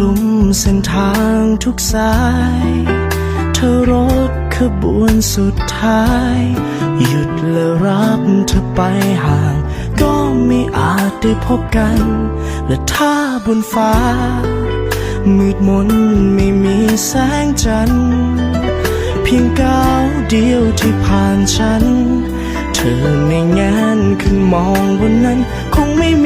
ลุมเส้นทางทุกสาย เธอรถขบวนสุดท้าย หยุดและรับเธอไปห่าง ก็ไม่อาจได้พบกัน และถ้าบนฟ้า มืดมนไม่มีแสงจันทร์เพียงก้าวเดียวที่ผ่านฉัน เธอไม่งานขึ้นมองบนนั้น คงไม่มี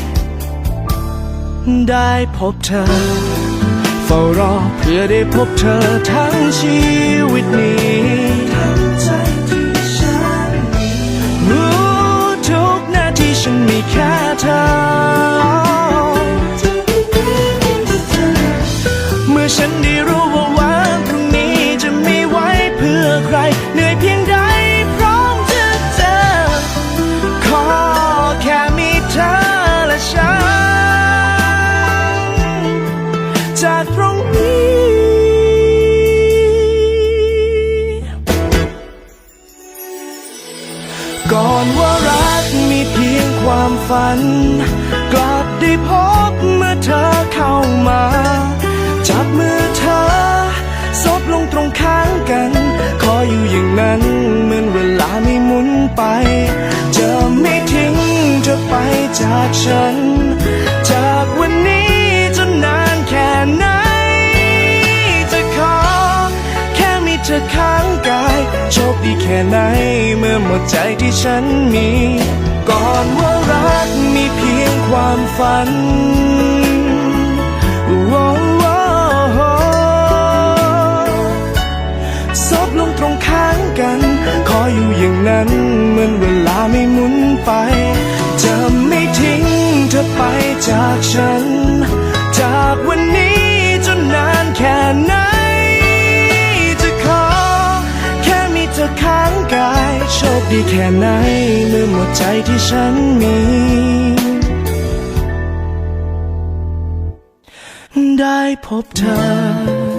ได้พบเธอ เฝ้ารอเพื่อได้พบเธอทั้งชีวิตนี้ ฝัน กลับได้พบเมื่อเธอเข้ามา จับมือเธอซบลงตรงข้างกัน ขออยู่อย่างนั้นเหมือนเวลาไม่หมุนไปจะไม่ทิ้งเธอไปจากฉัน จากวันนี้จนนานแค่ไหน จะขอแค่มีเธอข้างกาย โชคดีแค่ไหนเมื่อหมดใจที่ฉันมี ก่อนว่ารักมีเพียงความฝันโอ้โอ้โอ้ซบลงตรงข้างกัน ขออยู่อย่างนั้นเหมือนเวลาไม่หมุนไป จะไม่ทิ้งเธอไปจากฉัน จากวันนี้จนนานแค่ไหน จะขอ แค่มีเธอข้างกาย โชคดีแค่ไหน ใจที่ฉันมี ได้พบเธอ